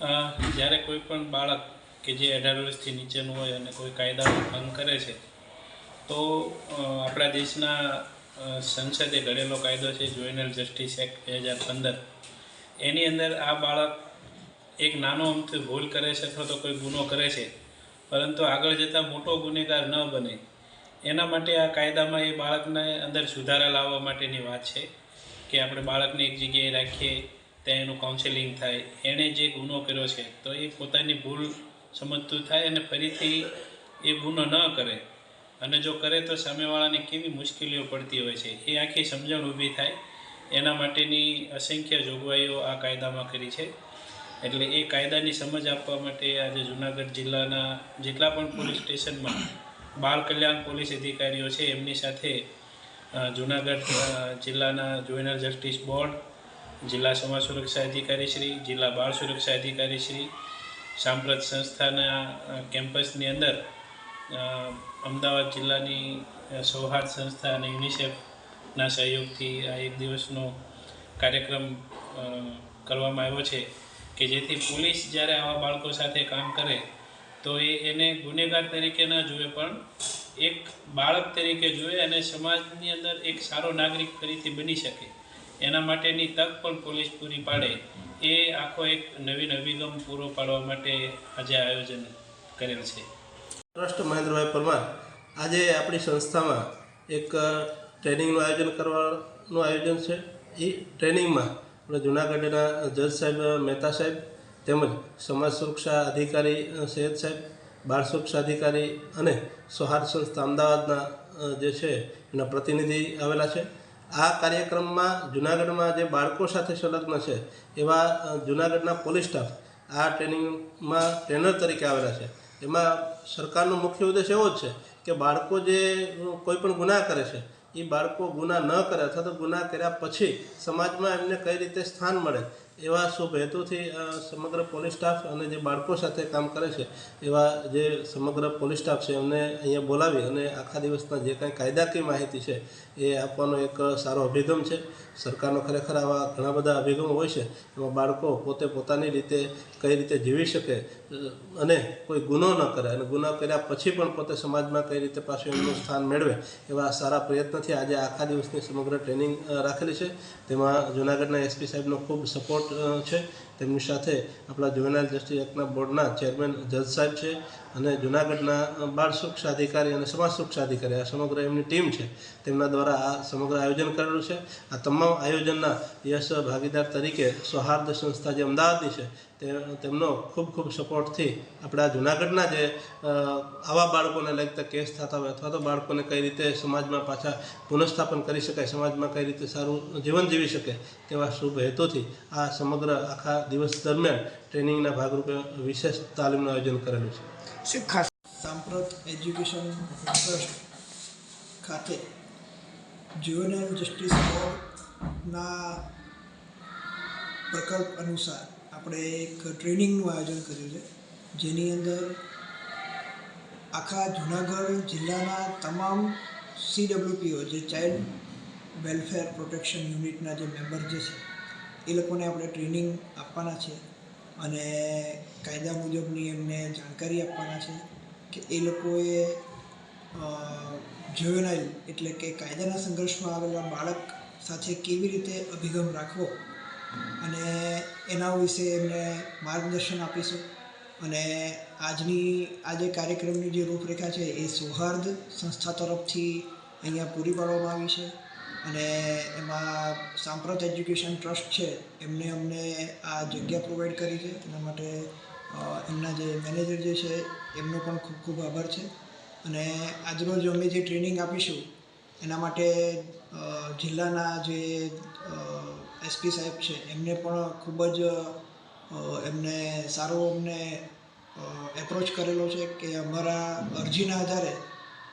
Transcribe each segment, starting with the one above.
જ્યારે કોઈ પણ બાળક કે જે અઢાર વર્ષથી નીચેનું હોય અને કોઈ કાયદાનો ભંગ કરે છે, તો આપણા દેશના સંસદે ઘડેલો કાયદો છે જોઇનલ જસ્ટિસ એક્ટ બે હજાર પંદર. એની અંદર આ બાળક એક નાનો અમથી ભૂલ કરે છે અથવા તો કોઈ ગુનો કરે છે, પરંતુ આગળ જતાં મોટો ગુનેગાર ન બને. એના માટે આ કાયદામાં એ બાળકને અંદર સુધારા લાવવા માટેની વાત છે, કે આપણે બાળકને એક જગ્યાએ રાખીએ ત્યાં એનું કાઉન્સેલિંગ થાય. એણે જે ગુનો કર્યો છે, તો એ પોતાની ભૂલ સમજતું થાય અને ફરીથી એ ગુનો ન કરે. અને જો કરે તો સામેવાળાને કેવી મુશ્કેલીઓ પડતી હોય છે? એ આખી સમજણ ઊભી થાય. એના માટેની અસંખ્ય જોગવાઈઓ આ કાયદામાં કરી છે. એટલે એ કાયદાની સમજ આપવા માટે આજે જુનાગઢ જિલ્લાના જેટલા પણ પોલીસ સ્ટેશનમાં બાળ કલ્યાણ પોલીસ અધિકારીઓ છે, એમની સાથે જુનાગઢ જિલ્લાના જોઇનલ જસ્ટિસ બોર્ડ જિલ્લા સમાજ સુરક્ષા અધિકારી શ્રી, જિલ્લા બાળ સુરક્ષા અધિકારી શ્રી, સાંપ્રત સંસ્થાના કેમ્પસની અંદર અમદાવાદ જિલ્લાની સૌહાર્દ સંસ્થા અને યુનિસેફના સહયોગથી આ એક દિવસનો કાર્યક્રમ કરવામાં આવ્યો છે કે જેથી પોલીસ જ્યારે આવા બાળકો સાથે કામ કરે, તો એ એને ગુનેગાર તરીકે ન જુએ, પણ એક બાળક તરીકે જુએ અને સમાજની અંદર એક સારો નાગરિક ફરીથી બની શકે. એના માટેની તક પણ પોલીસ પૂરી પાડે. એ આખો એક નવીન અભિગમ પૂરો પાડવા માટે આજે આયોજન કરેલ છે. ટ્રસ્ટ મહેન્દ્રભાઈ પરમાર, આજે આપણી સંસ્થામાં એક ટ્રેનિંગનું આયોજન કરવાનું આયોજન છે. એ ટ્રેનિંગમાં આપણે જુનાગઢના જજ સાહેબ મહેતા સાહેબ તેમજ સમાજ સુરક્ષા અધિકારી સૈયદ સાહેબ, બાળ સુરક્ષા અધિકારી અને સૌહાર્દ સંસ્થા અમદાવાદના જે છે એના પ્રતિનિધિ આવેલા છે. આ કાર્યક્રમમાં જુનાગઢમાં જે બાળકો સાથે સંલગ્ન છે, એવા જુનાગઢના પોલીસ સ્ટાફ આ ટ્રેનિંગમાં ટ્રેનર તરીકે આવેલા છે. એમાં સરકારનો મુખ્ય ઉદ્દેશ એવો જ છે કે બાળકો જે કોઈ પણ ગુનાહ કરે છે, એ બાળકો ગુનાહ ન કરે અથવા તો ગુનાહ કર્યા પછી સમાજમાં એમને કઈ રીતે સ્થાન મળે, એવા શુભ હેતુથી સમગ્ર પોલીસ સ્ટાફ અને જે બાળકો સાથે કામ કરે છે, એવા જે સમગ્ર પોલીસ સ્ટાફ છે એમને અહીંયા બોલાવી અને આખા દિવસના જે કાંઈ કાયદાકીય માહિતી છે એ આપવાનો એક સારો અભિગમ છે. સરકારનો ખરેખર આવા ઘણા બધા અભિગમો હોય છે. એમાં બાળકો પોતે પોતાની રીતે કઈ રીતે જીવી શકે, અને કોઈ ગુનો ન કરે, અને ગુનો કર્યા પછી પણ પોતે સમાજમાં કઈ રીતે પાછું એમનું સ્થાન મેળવે, એવા સારા પ્રયત્નથી આજે આખા દિવસની સમગ્ર ટ્રેનિંગ રાખેલી છે. તેમાં જુનાગઢના એસપી સાહેબનો ખૂબ સપોર્ટ છે. તેમની સાથે આપણા જુવેનાઇલ જસ્ટિસ એક્ટના બોર્ડના ચેરમેન જજ સાહેબ છે અને જૂનાગઢના બાળ સુરક્ષા અધિકારી અને સમાજ સુરક્ષા અધિકારી આ સમગ્ર એમની ટીમ છે. તેમના દ્વારા આ સમગ્ર આયોજન કરેલું છે. આ તમામ આયોજનના યશ ભાગીદાર તરીકે સૌહાર્દ સંસ્થા જે અમદાવાદની છે તેમનો ખૂબ ખૂબ સપોર્ટથી આપણા જૂનાગઢના જે આવા બાળકોને લગતા કેસ થતા હોય અથવા તો બાળકોને કઈ રીતે સમાજમાં પાછા પુનઃસ્થાપન કરી શકાય, સમાજમાં કઈ રીતે સારું જીવન જીવી શકે તેવા શુભ હેતુથી આ સમગ્ર આખા દિવસ દરમિયાન ટ્રેનિંગના ભાગરૂપે વિશેષ તાલીમનું આયોજન કરેલું છે. શું ખાસ સાંપ્રત એજ્યુકેશન ટ્રસ્ટ ખાતે જ્યુવેનલ જસ્ટિસ બોર્ડના પ્રકલ્પ અનુસાર આપણે એક ટ્રેનિંગનું આયોજન કર્યું છે, જેની અંદર આખા જુનાગઢ જિલ્લાના તમામ સીડબ્લ્યુપીઓ જે ચાઇલ્ડ વેલફેર પ્રોટેક્શન યુનિટના જે મેમ્બર જે છે એ લોકોને આપણે ટ્રેનિંગ આપવાના છે અને કાયદા મુજબની એમને જાણકારી આપવાના છે કે એ લોકોએ જ્યુવેનાઇલ એટલે કે કાયદાના સંઘર્ષમાં આવેલા બાળક સાથે કેવી રીતે અભિગમ રાખવો અને એના વિશે એમને માર્ગદર્શન આપીશું. અને આજની, આજે કાર્યક્રમની જે રૂપરેખા છે એ સૌહાર્દ સંસ્થા તરફથી અહીંયા પૂરી પાડવામાં આવી છે. અને એમાં સાંપ્રત એજ્યુકેશન ટ્રસ્ટ છે, એમને અમને આ જગ્યા પ્રોવાઈડ કરી છે. એના માટે એમના જે મેનેજર જે છે, એમનો પણ ખૂબ ખૂબ આભાર છે. અને આજરોજ અમે જે ટ્રેનિંગ આપીશું, એના માટે જિલ્લાના જે એસપી સાહેબ છે, એમને પણ ખૂબ જ એમને સારો અમને એપ્રોચ કરેલો છે કે અમારા અરજીના આધારે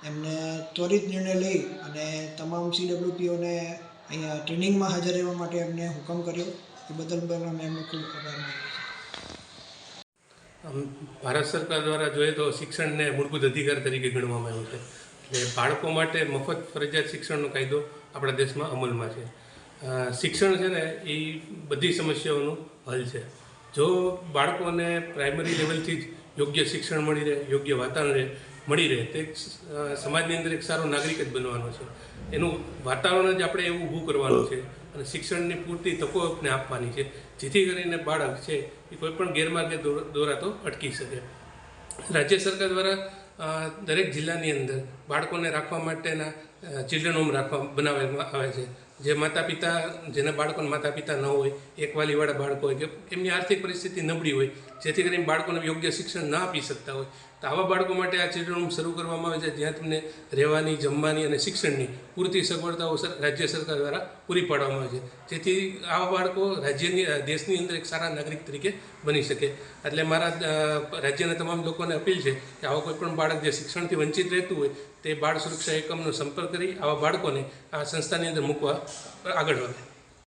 એમને ત્વરિત નિર્ણય લઈ અને તમામ સીડબ્લ્યુપીઓને અહીંયા ટ્રેનિંગમાં હાજર રહેવા માટે એમને હુકમ કર્યો. એ બદલ બદલ અમે એમનો ખૂબ આભાર માનીએ ભારત સરકાર દ્વારા જોઈએ તો શિક્ષણને મૂળભૂત અધિકાર તરીકે ગણવામાં આવ્યું છે. એટલે બાળકો માટે મફત ફરજિયાત શિક્ષણનો કાયદો આપણા દેશમાં અમલમાં છે. શિક્ષણ છે ને એ બધી સમસ્યાઓનું હલ છે. જો બાળકોને પ્રાઇમરી લેવલથી જ યોગ્ય શિક્ષણ મળી રહે, યોગ્ય વાતાવરણ રહે મળી રહે. તે એક સમાજની અંદર એક સારો નાગરિક જ બનવાનો છે. એનું વાતાવરણ જ આપણે એવું ઊભું કરવાનું છે અને શિક્ષણની પૂરતી તકો આપણે આપવાની છે. જેથી કરીને બાળક છે એ કોઈ પણ ગેરમાર્ગે દોરાતો અટકી શકે. રાજ્ય સરકાર દ્વારા દરેક જિલ્લાની અંદર બાળકોને રાખવા માટેના ચિલ્ડ્રન હોમ રાખવા, બનાવવામાં આવે છે. જે માતા પિતા જેના બાળકોને માતા પિતા ન હોય એકવાલીવાળા બાળકો હોય કે એમની આર્થિક પરિસ્થિતિ નબળી હોય, જેથી કરીને બાળકોને યોગ્ય શિક્ષણ ન આપી શકતા હોય તો આવા બાળકો માટે આ ચિલ્ડ્રન હોમ શરૂ કરવામાં આવે છે. જ્યાં તમને રહેવાની, જમવાની અને શિક્ષણની પૂરતી સગવડતાઓ રાજ્ય સરકાર દ્વારા પૂરી પાડવામાં આવે છે. જેથી આવા બાળકો રાજ્યની દેશની અંદર એક સારા નાગરિક તરીકે બની શકે. એટલે મારા રાજ્યના તમામ લોકોને અપીલ છે કે આવા કોઈ પણ બાળક જે શિક્ષણથી વંચિત રહેતું હોય, તે બાળ સુરક્ષા એકમનો સંપર્ક કરી આવા બાળકોને આ સંસ્થાની અંદર મૂકવા આગળ વધે.